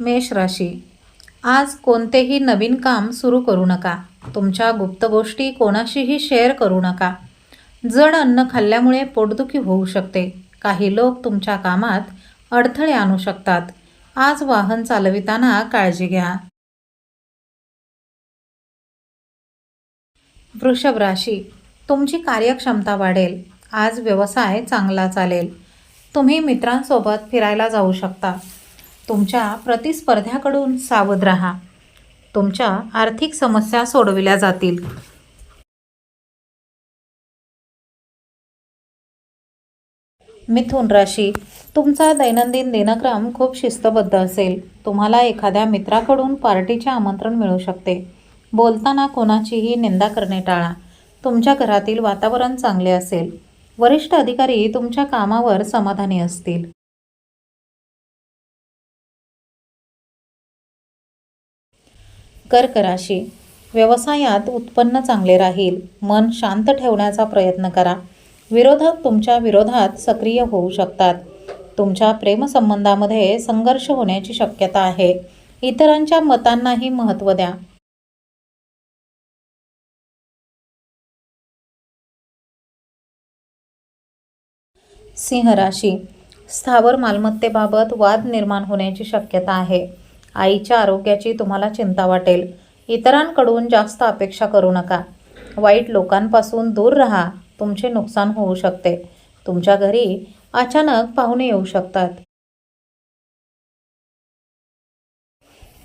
मेष राशी. आज कोणतेही नवीन काम सुरू करू नका. तुमच्या गुप्त गोष्टी कोणाशीही शेअर करू नका. जड अन्न खाल्ल्यामुळे पोटदुखी होऊ शकते. काही लोक तुमच्या कामात अडथळे आणू शकतात. आज वाहन चालविताना काळजी घ्या. वृषभ राशी. तुमची कार्यक्षमता वाढेल. आज व्यवसाय चांगला चालेल. तुम्ही मित्रांसोबत फिरायला जाऊ शकता. तुमच्या प्रतिस्पर्ध्याकडून सावध राहा. तुमच्या आर्थिक समस्या सोडविल्या जातील. मिथुन राशी तुमचा दैनंदिन दिनक्रम खूप शिस्तबद्ध असेल. तुम्हाला एखाद्या मित्राकडून पार्टीचे आमंत्रण मिळू शकते. बोलताना कोणाचीही निंदा करणे टाळा. तुमच्या घरातील वातावरण चांगले असेल. वरिष्ठ अधिकारी तुमच्या कामावर समाधानी असतील. कर्क राशी व्यवसायात उत्पन्न चांगले राहील. मन शांत ठेवण्याचा प्रयत्न करा. विरोधक तुमच्या विरोधात सक्रिय होऊ शकतात. तुमच्या प्रेमसंबंधामध्ये संघर्ष होण्याची शक्यता आहे. इतरांच्या मतांनाही महत्त्व द्या. सिंह राशी. स्थावर मालमत्तेबाबत वाद निर्माण होण्याची शक्यता आहे. आईच्या आरोग्याची तुम्हाला चिंता वाटेल. इतरांकडून जास्त अपेक्षा करू नका. वाईट लोकांपासून दूर राहा. तुमचे नुकसान होऊ शकते. तुमच्या घरी अचानक पाहुणे येऊ शकतात.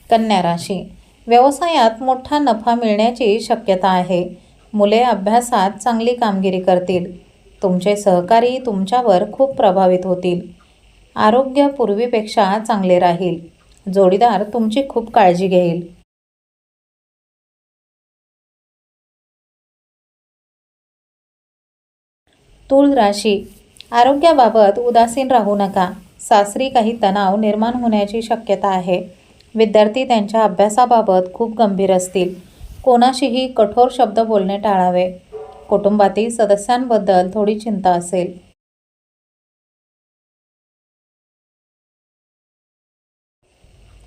कन्या राशी. व्यवसायात मोठा नफा मिळण्याची शक्यता आहे. मुले अभ्यासात चांगली कामगिरी करतील. तुमचे सहकारी तुमच्यावर खूप प्रभावित होतील. आरोग्य पूर्वीपेक्षा चांगले राहील. जोडीदार तुमची खूप काळजी घेईल. तूळ राशी. आरोग्याबाबत उदासीन राहू नका. सासरी काही तणाव निर्माण होण्याची शक्यता आहे. विद्यार्थी त्यांच्या अभ्यासाबाबत खूप गंभीर असतील. कोणाशीही कठोर शब्द बोलणे टाळावे. कुटुंबातील सदस्यांबद्दल थोडी चिंता असेल.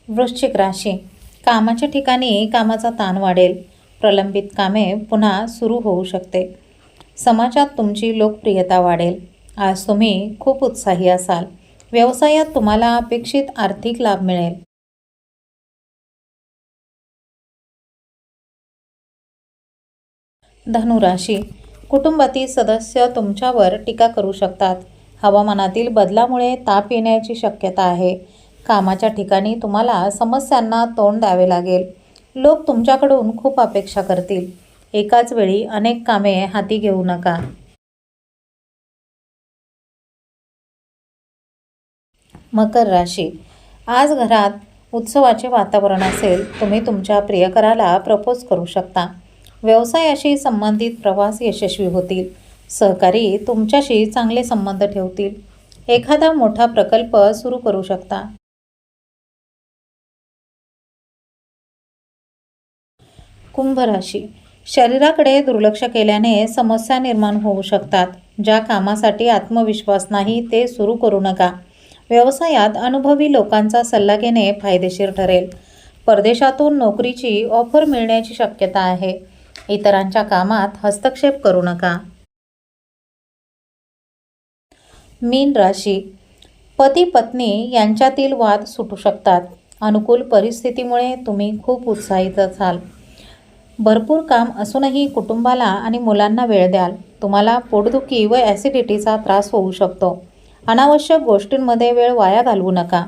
वृश्चिक राशी. कामाच्या ठिकाणी कामाचा ताण वाढेल. प्रलंबित कामे पुन्हा सुरू होऊ शकते. समाजात तुमची लोकप्रियता वाढेल. आज तुम्ही खूप उत्साही असाल. व्यवसायात तुम्हाला अपेक्षित आर्थिक लाभ मिळेल. धनुराशी. कुटुंबातील सदस्य तुमच्यावर टीका करू शकतात. हवामानातील बदलामुळे ताप येण्याची शक्यता आहे. कामाच्या ठिकाणी तुम्हाला समस्यांना तोंड द्यावे लागेल. लोक तुमच्याकडून खूप अपेक्षा करतील. एकाच वेळी अनेक कामे हाती घेऊ नका. मकर राशी. आज घरात उत्सवाचे वातावरण असेल तुम्ही तुमच्या प्रियकराला प्रपोज करू शकता. व्यवसायाशी संबंधित प्रवास यशस्वी होतील. सहकारी तुमच्याशी चांगले संबंध ठेवतील. एखादा मोठा प्रकल्प सुरू करू शकता. कुंभ राशी शरीराकडे दुर्लक्ष केल्याने समस्या निर्माण होऊ शकतात. ज्या कामासाठी आत्मविश्वास नाही ते सुरू करू नका. व्यवसायात अनुभवी लोकांचा सल्ला घेणे फायदेशीर ठरेल. परदेशातून नोकरीची ऑफर मिळण्याची शक्यता आहे. इतरांच्या कामात हस्तक्षेप करू नका. मीन राशी. पती पत्नी यांच्यातील वाद सुटू शकतात. अनुकूल परिस्थितीमुळे तुम्ही खूप उत्साहित असाल. भरपूर काम असूनही कुटुंबाला आणि मुलांना वेळ द्याल. तुम्हाला पोटदुखी व ॲसिडिटीचा त्रास होऊ शकतो. अनावश्यक गोष्टींमध्ये वेळ वाया घालवू नका.